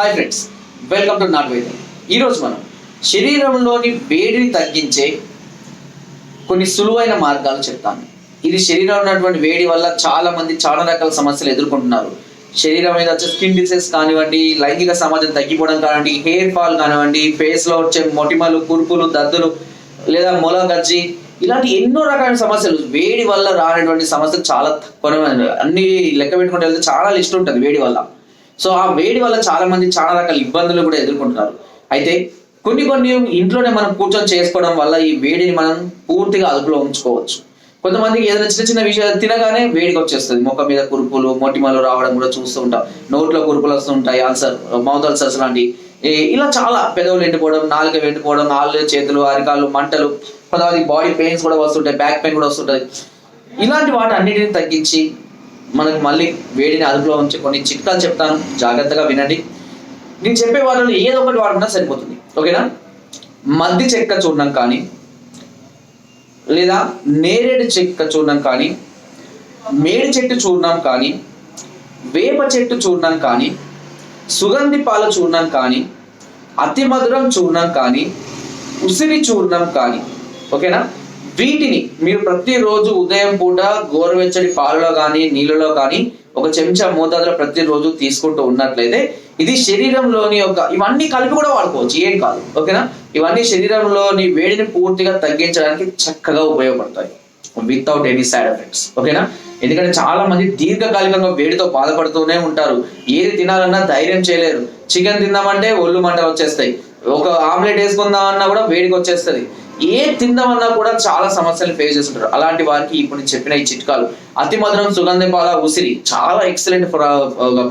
Hi friends welcome to నాట్ వైద్యం ఈరోజు మనం శరీరంలోని వేడిని తగ్గించే కొన్ని సులువైన మార్గాలు చెప్తాను ఇది శరీరంలో ఉన్నటువంటి వేడి వల్ల చాలా మంది చాలా రకాల సమస్యలు ఎదుర్కొంటున్నారు. శరీరం మీద వచ్చే స్కిన్ డిసీజ్ కానివ్వండి లైంగిక సమాజం తగ్గిపోవడం కానివ్వండి హెయిర్ ఫాల్ కానివ్వండి ఫేస్లో వచ్చే మొటిమలు కురుపులు దద్దులు లేదా మొల గజ్జి ఇలాంటి ఎన్నో రకాల సమస్యలు. వేడి వల్ల రానటువంటి సమస్యలు చాలా తక్కువ అన్ని లెక్క పెట్టుకుంటే వెళ్తే చాలా లిస్ట్ ఉంటుంది వేడి వల్ల. సో ఆ వేడి వల్ల చాలా మంది చాలా రకాల ఇబ్బందులు కూడా ఎదుర్కొంటున్నారు. అయితే కొన్ని కొన్ని ఇంట్లోనే మనం కూర్చొని చేసుకోవడం వల్ల ఈ వేడిని మనం పూర్తిగా అదుపులో ఉంచుకోవచ్చు. కొంతమందికి ఏదైనా చిన్న చిన్న విషయాలు తినగానే వేడికి వచ్చేస్తుంది. ముఖం మీద కురుపులు మొటిమలు రావడం కూడా చూస్తూ ఉంటాం. నోట్లో కురుపులు వస్తుంటాయి అల్సర్ మౌత్ అల్సర్స్ లాంటి ఇలా చాలా పెదవులు ఎండిపోవడం నాలుక ఎండిపోవడం కాళ్ళు చేతులు అరికాళ్ళు మంటలు కొంతమంది బాడీ పెయిన్స్ కూడా వస్తుంటాయి బ్యాక్ పెయిన్ కూడా వస్తుంటాయి. ఇలాంటి వాటి అన్నిటిని తగ్గించి మనకు మళ్ళీ వేడిని అదుపులో ఉంచి కొన్ని చిట్కాలు చెప్తాను. జాగ్రత్తగా వినండి. నేను చెప్పే వాళ్ళని ఏదో ఒకటి వాడుకున్నా సరిపోతుంది. ఓకేనా? మద్ది చెక్క చూడడం కానీ లేదా నేరేడు చెక్క చూడడం కానీ మేడి చెట్టు చూడడం కానీ వేప చెట్టు చూడడం కానీ సుగంధి పాల చూడడం కానీ అతి మధురం చూడడం కానీ ఉసిరి చూడడం కానీ ఓకేనా? వీటిని మీరు ప్రతిరోజు ఉదయం పూట గోరువెచ్చని పాలలో కానీ నీళ్ళలో కానీ ఒక చెంచా మోతాదులో ప్రతిరోజు తీసుకుంటూ ఉన్నట్లయితే ఇది శరీరంలోని ఒక ఇవన్నీ కలిపి కూడా వాడుకోవచ్చు ఏం కాదు. ఓకేనా? ఇవన్నీ శరీరంలోని వేడిని పూర్తిగా తగ్గించడానికి చక్కగా ఉపయోగపడతాయి. వితౌట్ ఎనీ సైడ్ ఎఫెక్ట్స్ ఓకేనా? ఎందుకంటే చాలా మంది దీర్ఘకాలికంగా వేడితో బాధపడుతూనే ఉంటారు. ఏది తినాలన్నా ధైర్యం చేయలేరు. చికెన్ తిందామంటే ఒళ్ళు మంటలు వచ్చేస్తాయి. ఒక ఆమ్లెట్ వేసుకుందామన్నా కూడా వేడికి వచ్చేస్తుంది. ఏ తిందామన్నా కూడా చాలా సమస్యలు ఫేస్ చేస్తుంటారు. అలాంటి వారికి ఇప్పుడు నేను చెప్పిన ఈ చిట్కాలు అతి మధురం సుగంధ పాల ఉసిరి చాలా ఎక్సలెంట్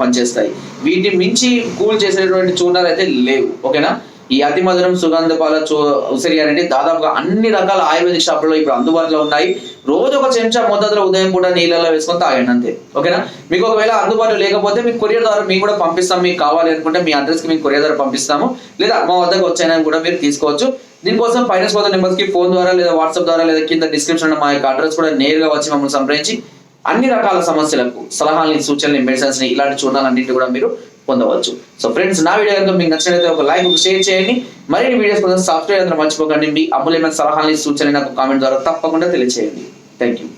పనిచేస్తాయి. వీటిని మించి కూల్ చేసేటువంటి చూర్ణాలు అయితే లేవు. ఓకేనా? ఈ అతి మధురం సుగంధ పాల చూ ఉసిరి అనేది దాదాపుగా అన్ని రకాల ఆయుర్వేదిక్ షాపుల్లో ఇప్పుడు అందుబాటులో ఉన్నాయి. రోజు ఒక చెంచా మొదట్లో ఉదయం కూడా నీళ్ళలో వేసుకొని తాగండి అంతే. ఓకేనా? మీకు ఒకవేళ అందుబాటులో లేకపోతే మీకు కొరియర్ ద్వారా మీకు కూడా పంపిస్తాం. మీకు కావాలి అనుకుంటే మీ అడ్రస్కి మీకు కొరియర్ ద్వారా పంపిస్తాము. లేదా మా వద్దకు వచ్చాయని కూడా మీరు తీసుకోవచ్చు. దీనికోసం ఫైనాన్స్ పోతే నెంబర్స్కి ఫోన్ ద్వారా లేదా వాట్సాప్ ద్వారా లేదా కింద డిస్క్రిప్షన్ మా యొక్క అడ్రస్ కూడా నేరుగా వచ్చి మమ్మల్ని సంప్రదించి అన్ని రకాల సమస్యలకు సలహాలని సూచనలు మెడిసిన్స్ని ఇలాంటి చూడాలన్నింటి కూడా మీరు పొందవచ్చు. సో ఫ్రెండ్స్ నా వీడియో కనుక మీకు నచ్చినట్లయితే ఒక లైక్ ఒక షేర్ చేయండి. మరిన్ని వీడియోస్ కోసం సాఫ్ట్వేర్ అందరూ మర్చిపోకండి. మీ అమూల్యమైన సలహాలని సూచనలు నాకు కామెంట్ ద్వారా తప్పకుండా తెలియజేయండి థ్యాంక్ యూ